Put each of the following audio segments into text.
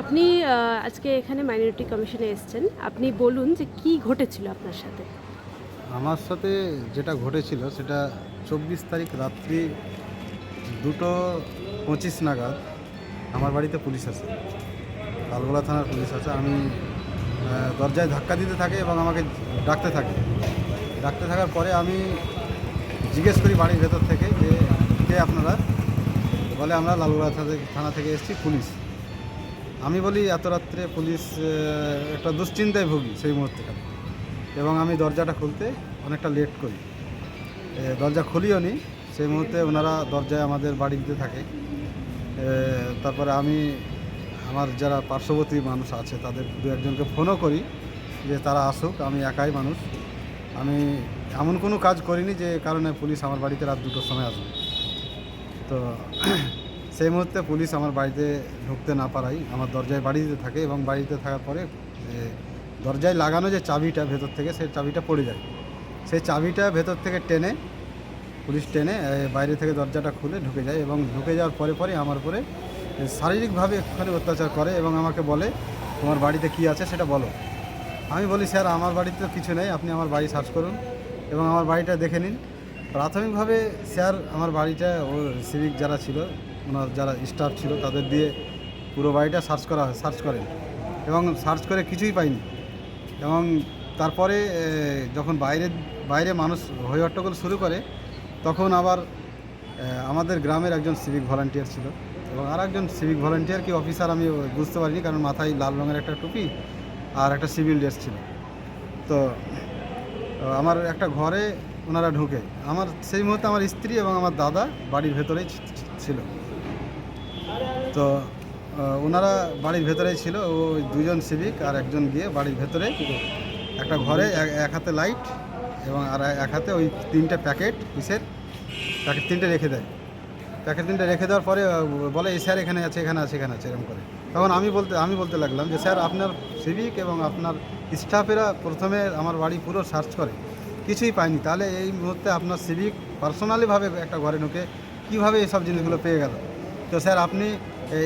আপনি আজকে এখানে মাইনরিটি কমিশনে এসেছেন। আপনি বলুন যে কি ঘটেছিল আপনার সাথে? আমার সাথে যেটা ঘটেছিল সেটা চব্বিশ তারিখ রাত্রি দুটো পঁচিশ নাগাদ আমার বাড়িতে পুলিশ আছে লালগোলা থানার পুলিশ আছে আমি দরজায় ধাক্কা দিতে থাকে এবং আমাকে ডাকতে থাকে। ডাকতে থাকার পরে আমি জিজ্ঞেস করি বাড়ির ভেতর থেকে যে, কে আপনারা? বলে, আমরা লালগোলা থানা থেকে এসেছি, পুলিশ। আমি বলি, এত রাত্রে পুলিশ একটা দুশ্চিন্তায় ভুগি সেই মুহূর্তে এবং আমি দরজাটা খুলতে অনেকটা লেট করি। দরজা খুলিও নি, সেই মুহূর্তে ওনারা দরজায় আমাদের বাড়ি দিতে থাকে। তারপরে আমি, আমার যারা পার্শ্ববর্তী মানুষ আছে, তাদের দু একজনকে ফোনও করি যে, তারা আসুক, আমি একাই মানুষ। আমি এমন কোনো কাজ করিনি যে কারণে পুলিশ আমার বাড়িতে রাত দুটোর সময় আসবে। তো সেই মুহূর্তে পুলিশ আমার বাড়িতে ঢুকতে না পারাই আমার দরজায় বাড়িতে থাকে এবং বাড়িতে থাকার পরে দরজায় লাগানো যে চাবিটা ভেতর থেকে, সেই চাবিটা পড়ে যায়। সেই চাবিটা ভেতর থেকে টেনে, পুলিশ টেনে বাইরে থেকে দরজাটা খুলে ঢুকে যায় এবং ঢুকে যাওয়ার পরে পরে আমার উপরে শারীরিকভাবে একটুখানি অত্যাচার করে এবং আমাকে বলে, তোমার বাড়িতে কি আছে সেটা বলো। আমি বলি, স্যার, আমার বাড়িতে কিছু নেই, আপনি আমার বাড়ি সার্চ করুন এবং আমার বাড়িটা দেখে নিন। প্রাথমিকভাবে, স্যার, আমার বাড়িটা ও সিভিক যারা ছিল ওনার যারা স্টাফ ছিল তাদের দিয়ে পুরো বাড়িটা সার্চ করা হয় সার্চ করেন। এবং সার্চ করে কিছুই পাইনি। এবং তারপরে যখন বাইরে বাইরে মানুষ হই হট্টগোল শুরু করে, তখন আবার আমাদের গ্রামের একজন সিভিক ভলান্টিয়ার ছিল। এবং আর একজন সিভিক ভলান্টিয়ার কি অফিসার আমি বুঝতে পারিনি, কারণ মাথায় লাল রঙের একটা টুপি আর একটা সিভিল ড্রেস ছিল। তো আমার একটা ঘরে ওনারা ঢুকে। আমার, সেই মুহূর্তে আমার স্ত্রী এবং আমার দাদা বাড়ির ভেতরেই ছিল। তো ওনারা বাড়ির ভেতরেই ছিল ওই দুজন সিভিক আর একজন গিয়ে বাড়ির ভেতরে একটা ঘরে এক- হাতে লাইট এবং আর এক হাতে ওই তিনটে প্যাকেট পিসের প্যাকেট তিনটে রেখে দেয়। প্যাকেট তিনটে রেখে দেওয়ার পরে বলে, এই স্যার এখানে আছে এখানে আছে এখানে আছে, এরকম করে। তখন আমি বলতে আমি বলতে লাগলাম যে স্যার আপনার সিভিক এবং আপনার স্টাফেরা প্রথমে আমার বাড়ি পুরো সার্চ করে। কিছুই পায়নি। তাহলে এই মুহূর্তে আপনার সিভিক পার্সোনালিভাবে একটা ঘরে ঢুকে কীভাবে এইসব জিনিসগুলো পেয়ে গেল? তো স্যার আপনি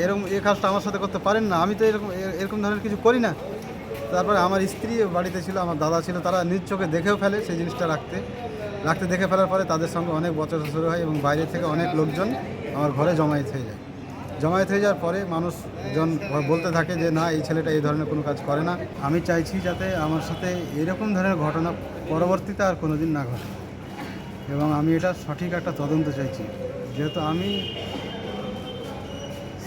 এরকম এ কাজটা আমার সাথে করতে পারেন না। আমি তো এরকম এরকম ধরনের কিছু করি না। তারপরে আমার স্ত্রী বাড়িতে ছিল, আমার দাদা ছিল, তারা নিজ চোখে দেখেও ফেলে সেই জিনিসটা রাখতে। রাখতে দেখে ফেলার পরে তাদের সঙ্গে অনেক বছর শুরু হয় এবং বাইরে থেকে অনেক লোকজন আমার ঘরে জমায়েত হয়ে যায়। জমায়েত হয়ে যাওয়ার পরে মানুষজন বলতে থাকে যে, না, এই ছেলেটা এই ধরনের কোনো কাজ করে না। আমি চাইছি যাতে আমার সাথে এরকম ধরনের ঘটনা পরবর্তীতে আর কোনো দিন না ঘটে। এবং আমি এটা সঠিক একটা তদন্ত চাইছি। যেহেতু আমি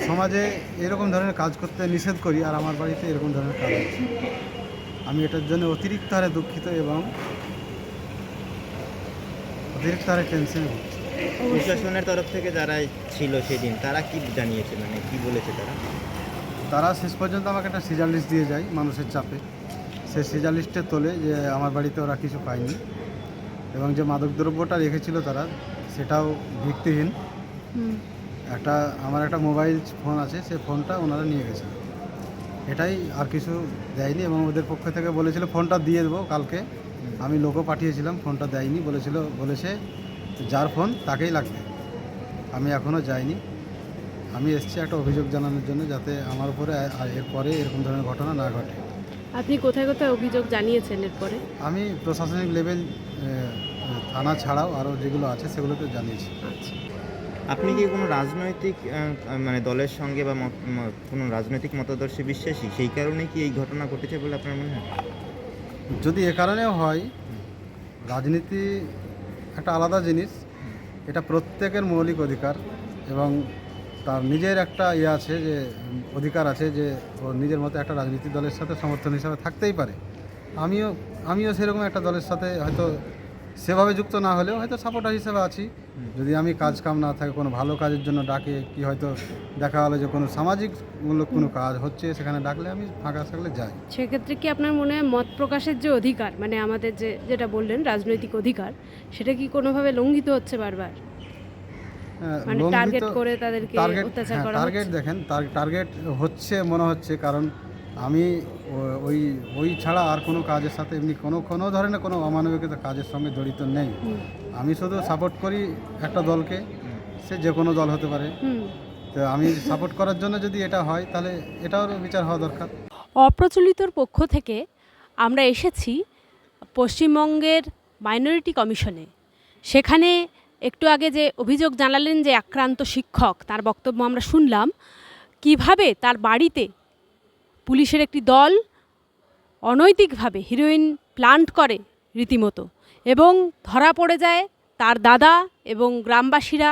সমাজে এরকম ধরনের কাজ করতে নিষেধ করি আর আমার বাড়িতে এরকম ধরনের কাজ হচ্ছে আমি এটার জন্য অতিরিক্ত হারে দুঃখিত এবং অতিরিক্ত হারে টেনশনে ভুগছি। প্রশাসনের তরফ থেকে যারা ছিল সেদিন তারা কি জানিয়েছে? মানে কি বলেছে তারা? তারা শেষ পর্যন্ত আমাকে একটা সিজার লিস্ট দিয়ে যায় মানুষের চাপে। সেই সিজার লিস্টে তোলে যে আমার বাড়িতে ওরা কিছু পায়নি এবং যে মাদকদ্রব্যটা রেখেছিল তারা সেটাও ভিত্তিহীন। হুম। একটা আমার একটা মোবাইল ফোন আছে সেই ফোনটা ওনারা নিয়ে গেছে। এটাই আর কিছু দেয়নি এবং ওদের পক্ষ থেকে বলেছিল ফোনটা দিয়ে দেবো কালকে। আমি লোকও পাঠিয়েছিলাম ফোনটা দেয়নি। বলেছিল বলেছে যার ফোন তাকেই লাগবে। আমি এখনও যাইনি। আমি এসেছি একটা অভিযোগ জানানোর জন্য যাতে আমার উপরে এরপরে এরকম ধরনের ঘটনা না ঘটে। আপনি কোথায় কোথায় অভিযোগ জানিয়েছেন এরপরে আমি প্রশাসনিক লেভেল থানা ছাড়াও আরও যেগুলো আছে সেগুলোতে জানিয়েছি। আচ্ছা। আপনি কি কোনো রাজনৈতিক মানে দলের সঙ্গে বা কোনো রাজনৈতিক মতাদর্শে বিশ্বাসী? সেই কারণে কি এই ঘটনা ঘটেছে বলে আপনার মনে হয়? যদি এ কারণেও হয়, রাজনীতি একটা আলাদা জিনিস। এটা প্রত্যেকের মৌলিক অধিকার এবং তার নিজের একটা ইয়ে আছে যে, অধিকার আছে যে, ও নিজের মতো একটা রাজনীতি দলের সাথে সমর্থন হিসাবে থাকতেই পারে। আমিও আমিও সেরকম একটা দলের সাথে হয়তো সেভাবে যুক্ত না হলেও হয়তো সাপোর্টার হিসেবে আছি। যদি আমি কাজ কাম না থাকে কোনো ভালো কাজের জন্য ডাকে কি হয়তো দেখা গেলো যে কোনো সামাজিকমূলক কোনো কাজ হচ্ছে সেখানে ডাকলে আমি ফাঁকা থাকলে যাই। সেক্ষেত্রে কি আপনার মনে হয় মত প্রকাশের যে অধিকার মানে আমাদের যে যেটা বললেন রাজনৈতিক অধিকার সেটা কি কোনোভাবে লঙ্ঘিত হচ্ছে বারবার? হ্যাঁ, মানে টার্গেট করে তাদেরকে টার্গেট অত্যাচার হ্যাঁ, করা টার্গেট হচ্ছে? দেখেন টার্গেট হচ্ছে মনে হচ্ছে কারণ আমি ওই ওই ছাড়া আর কোনো কাজের সাথে এমনি কোনো কোনো ধরনের কোনো অমানবিকতা কাজের সঙ্গে জড়িত নেই। আমি শুধু সাপোর্ট করি একটা দলকে সে যে কোনো দল হতে পারে। তো আমি সাপোর্ট করার জন্য যদি এটা হয় তাহলে এটাও বিচার হওয়া দরকার। অপ্রচলিতর পক্ষ থেকে আমরা এসেছি পশ্চিমবঙ্গের মাইনরিটি কমিশনে সেখানে একটু আগে যে অভিযোগ জানালেন যে আক্রান্ত শিক্ষক তার বক্তব্য আমরা শুনলাম। কীভাবে তার বাড়িতে পুলিশের একটি দল অনৈতিকভাবে হিরোইন প্লান্ট করে রীতিমতো এবং ধরা পড়ে যায় তার দাদা এবং গ্রামবাসীরা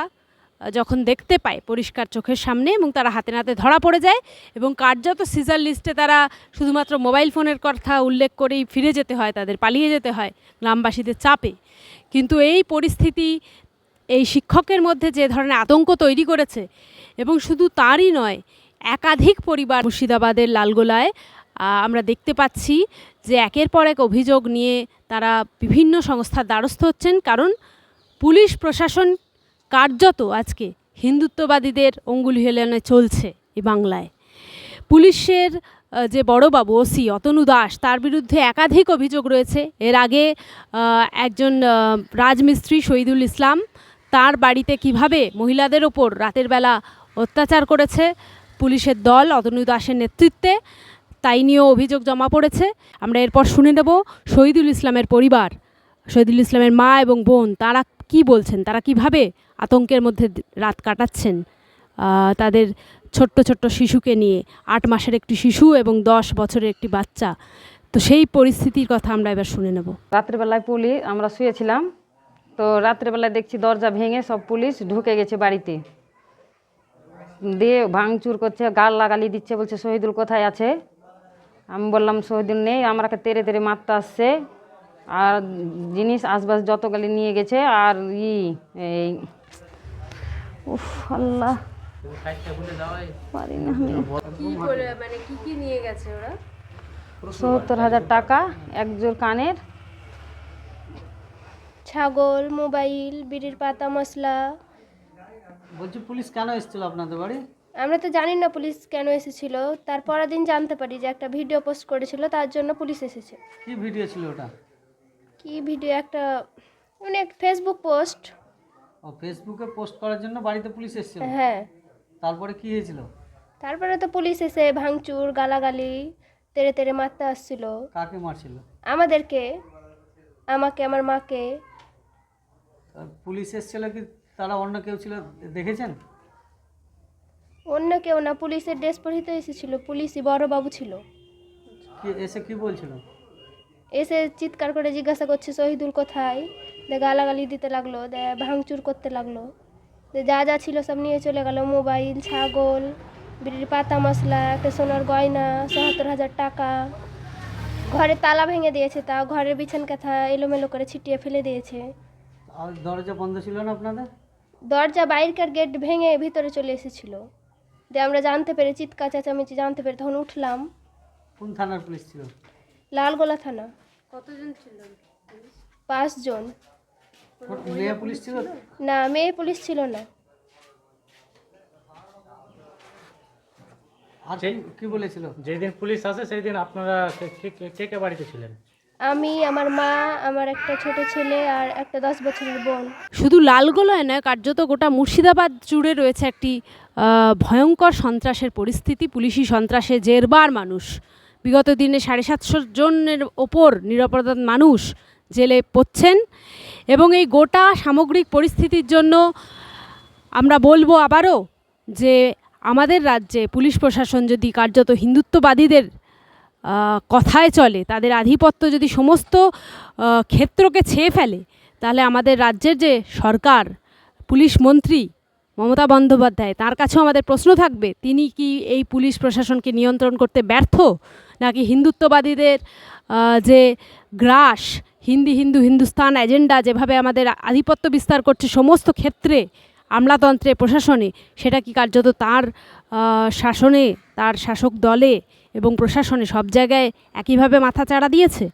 যখন দেখতে পায় পরিষ্কার চোখের সামনে এবং তারা হাতে নাতে ধরা পড়ে যায় এবং কার্যত সিজার লিস্টে তারা শুধুমাত্র মোবাইল ফোনের কথা উল্লেখ করেই ফিরে যেতে হয়, তাদের পালিয়ে যেতে হয় গ্রামবাসীদের চাপে। কিন্তু এই পরিস্থিতি এই শিক্ষকের মধ্যে যে ধরনের আতঙ্ক তৈরি করেছে এবং শুধু তারই নয় একাধিক পরিবার মুর্শিদাবাদের লালগোলায় আমরা দেখতে পাচ্ছি যে একের পর এক অভিযোগ নিয়ে তারা বিভিন্ন সংস্থার দ্বারস্থ হচ্ছেন। কারণ পুলিশ প্রশাসন কার্যত আজকে হিন্দুত্ববাদীদের অঙ্গুলি হেলানো চলছে এই বাংলায়। পুলিশের যে বড়বাবু ওসি অতনু দাস, তার বিরুদ্ধে একাধিক অভিযোগ রয়েছে। এর আগে একজন রাজমিস্ত্রি শহীদুল ইসলাম তার বাড়িতে কীভাবে মহিলাদের ওপর রাতের বেলা অত্যাচার করেছে পুলিশের দল অতনু দাসের নেতৃত্বে তাই নিয়েও অভিযোগ জমা পড়েছে। আমরা এরপর শুনে নেব শহীদুল ইসলামের পরিবার, শহীদুল ইসলামের মা এবং বোন, তারা কি বলছেন? তারা কীভাবে আতঙ্কের মধ্যে রাত কাটাচ্ছেন? তাদের ছোট্ট ছোট্ট শিশুকে নিয়ে, আট মাসের একটি শিশু এবং দশ বছরের একটি বাচ্চা। তো সেই পরিস্থিতির কথা আমরা এবার শুনে নেব। রাত্রেবেলায় পুলিশ, আমরা শুয়েছিলাম। তো রাত্রেবেলায় দেখছি দরজা ভেঙে সব পুলিশ ঢুকে গেছে বাড়িতে। দিয়ে ভাঙচুর করছে গাল লাগালি দিচ্ছে বলছে শহীদুল কোথায় আছে? আমি বললাম শহীদুল নেই আমাকে তেরে তেরে মারতে আসছে। আর জিনিস আশবাস যতগুলি নিয়ে গেছে আর ই এই উফ আল্লাহ। মানে কি কি নিয়ে গেছে ওরা? সত্তর হাজার টাকা এক জোর কানের। ছাগল মোবাইল বিড়ির পাতা মশলা। বলছি পুলিশ কেন এসেছিল আপনাদের বাড়ি? আমরা তো জানি না পুলিশ কেন এসেছিল। তার পরের দিন জানতে পারি যে একটা ভিডিও পোস্ট করেছিল তার জন্য পুলিশ এসেছে। কি ভিডিও ছিল ওটা? কি ভিডিও? একটা মানে ফেসবুক পোস্ট। ও ফেসবুকে পোস্ট করার জন্য বাড়িতে পুলিশ এসেছিল? হ্যাঁ। তারপরে কি হয়েছিল? তারপরে তো পুলিশ এসে ভাঙচুর গালাগালি তেড়ে তেড়ে মারতে আসছিল। কাকে মারছিল? আমাদেরকে আমাকে আমার মাকে। পুলিশ এসেছিল কি তারা অন্য কেউ ছিল দেখেছেন? অন্য কেউ না পুলিশের ড্রেস পরিহিত এসেছিল পুলিশই বড় বাবু ছিল। কি এসে কি বলছিল? এসে চিৎকার করে জিজ্ঞাসা করছে শহীদুল কোথায়? দে গালাগালি দিতে লাগল দে ভাঙচুর করতে লাগল। দে যা যা ছিল সব নিয়ে চলে গেল মোবাইল ছাগল বিড়ির পাতা মশলা একটা সোনার গয়না সত্তর হাজার টাকা। ঘরে তালা ভেঙে দিয়েছে তা ঘরের বিছান কাঁথা এলোমেলো করে ছিটিয়ে ফেলে দিয়েছে। আর দরজা বন্ধ ছিল না আপনাদের? দরজা বাইরকার গেট ভেঙে ভিতরে চলে এসেছিল। দিয়ে আমরা জানতে পেরে চিৎকার চেঁচামেচি জানতে পেরে তখন উঠলাম। কোন থানার পুলিশ ছিল? লালগোলা থানা। কতজন ছিল? পাঁচজন। মেয়ে পুলিশ ছিল? না মেয়ে পুলিশ ছিল না। আর কি- বলেছিল? যেদিন পুলিশ আসে সেই দিন আপনারা কে কে বাড়িতে ছিলেন? আমি, আমার মা, আমার একটা ছোট ছেলে আর একটা দশ বছরের বোন। শুধু লালগোলায় নয়, কার্যত গোটা মুর্শিদাবাদ জুড়ে রয়েছে একটি ভয়ঙ্কর সন্ত্রাসের পরিস্থিতি। পুলিশি সন্ত্রাসে জেরবার মানুষ। বিগত দিনে সাড়ে সাতশো জনের ওপর নিরাপরাধ মানুষ জেলে পড়ছেন এবং এই গোটা সামগ্রিক পরিস্থিতির জন্য আমরা বলব আবারও যে আমাদের রাজ্যে পুলিশ প্রশাসন যদি কার্যত হিন্দুত্ববাদীদের কথায় চলে, তাদের আধিপত্য যদি সমস্ত ক্ষেত্রকে ছেয়ে ফেলে, তাহলে আমাদের রাজ্যের যে সরকার, পুলিশ মন্ত্রী মমতা বন্দ্যোপাধ্যায়, তার কাছেও আমাদের প্রশ্ন থাকবে, তিনি কি এই পুলিশ প্রশাসনকে নিয়ন্ত্রণ করতে ব্যর্থ? নাকি হিন্দুত্ববাদীদের যে গ্রাস, হিন্দি হিন্দু হিন্দুস্তান এজেন্ডা যেভাবে আমাদের আধিপত্য বিস্তার করছে সমস্ত ক্ষেত্রে, আমলাতন্ত্রে, প্রশাসনে, সেটা কি কার্যত তার শাসনে, তার শাসক দলে এবং প্রশাসনে সব জায়গায় একইভাবে মাথা চাড়া দিয়েছে?